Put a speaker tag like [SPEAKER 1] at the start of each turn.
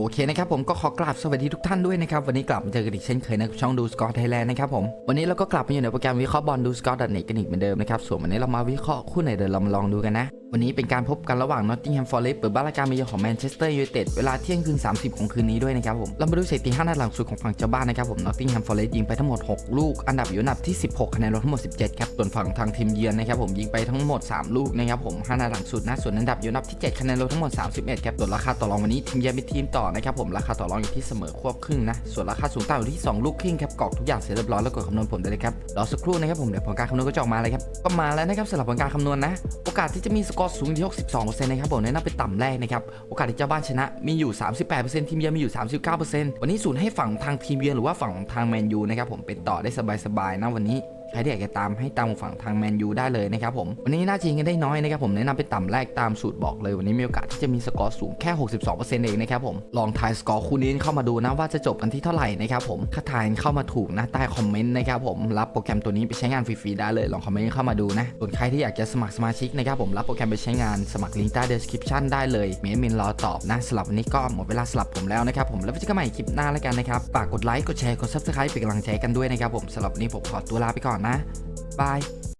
[SPEAKER 1] โอเคนะครับผมก็ขอกราบสวัสดีทุกท่านด้วยนะครับวันนี้กลับมาเจอกันอีกเช่นเคยนะช่องดูสกอตไทยแลนด์นะครับผมวันนี้เราก็กลับมาอยู่ในโปรแกรมวิเคราะห์บอลดูสกอตดัตเนกันอีกเหมือนเดิมนะครับส่วนวันนี้เรามาวิเคราะห์คู่ไหนเดี๋ยวเรามาลองดูกันนะ วันนี้เป็นการพบกันระหว่าง Nottingham Forest เปิดบ้านรายการมาเยือนของแมนเชสเตอร์ยูไนเต็ดเวลาเที่ยงคืน 30 ของคืนนี้ด้วยนะครับผมเรามาดูสถิติ5นัดหลังสุดของฝั่งเจ้าบ้านนะครับผม Nottingham Forest ยิงไปทั้งหมด 6 ลูก อันดับอยู่อันดับที่ 16คะแนนรวมทั้งหมด 17ครับส่วนฝั่งทางทีมเยือนนะครับผมยิงไปทั้งหมด 3 ลูกนะครับผม5นัดหลังสุดนะส่วนอันดับอยู่อันดับที่ 7คะแนนรวมทั้งหมด31ครับส่วนราคาต่อรองวันนี้ทีมเยือนเป็นทีมต่อนะครับผมราคาต่อรองอยู่ที่เสมอควบครึ่งนะส่วนราคาสูงต่ำอยู่ที่ 2 ลูกครึ่งครับกรอกทุกอย่างเสร็จเรียบร้อยแล้วกดคำนวณผลได้เลยครับรอสักครู่นะครับผมเดี๋ยวผลการคำนวณก็จะออกมาเลยครับก็มาแล้วนะครับสำหรับผลการคำนวณนะ โอกาสที่จะมีสกอร์สูงอยู่ที่62%นะครับผมแนะนำเป็นต่ำแรกนะครับโอกาสที่เจ้าบ้านชนะมีอยู่ 38%ทีมเยือนมีอยู่ 39%วันนี้ศูนย์ให้ฝั่งทางทีมเยือนหรือว่าฝั่งทางแมนยูนะครับผมเป็นต่อได้สบายๆนะวันนี้ ใครที่อยากจะตามให้ตามฝั่งทางแมนยูได้เลยนะครับผมวันนี้น่าจะยิงกันได้น้อยนะครับผมแนะนำเป็นต่ำแรกตามสูตรบอกเลยวันนี้มีโอกาสที่จะมีสกอร์สูงแค่ 62%เองนะครับผมลองทายสกอร์คู่นี้เข้ามาดูนะว่าจะจบกันที่เท่าไหร่นะครับผมถ้าทายเข้ามาถูกนะใต้คอมเมนต์นะครับผมรับโปรแกรมตัวนี้ไปใช้งานฟรีๆได้เลยลองคอมเมนต์เข้ามาดูนะส่วนใครที่อยากจะสมัครสมาชิกนะครับผมรับโปรแกรมไปใช้งานสมัครลิงก์ใต้ description ได้เลยเมนมินรอตอบนะสำหรับวันนี้ก็หมดเวลาสลับผมแล้วนะครับผมแล้วไว้เจอกันใหม่คลิปหน้าแล้วกันนะครับฝากกดไลค์กดแชร์กด subscribe เป็นกำลังใจกันด้วยนะครับผมสำหรับวันนี้ผมขอตัวลาไปก่อนนะ บาย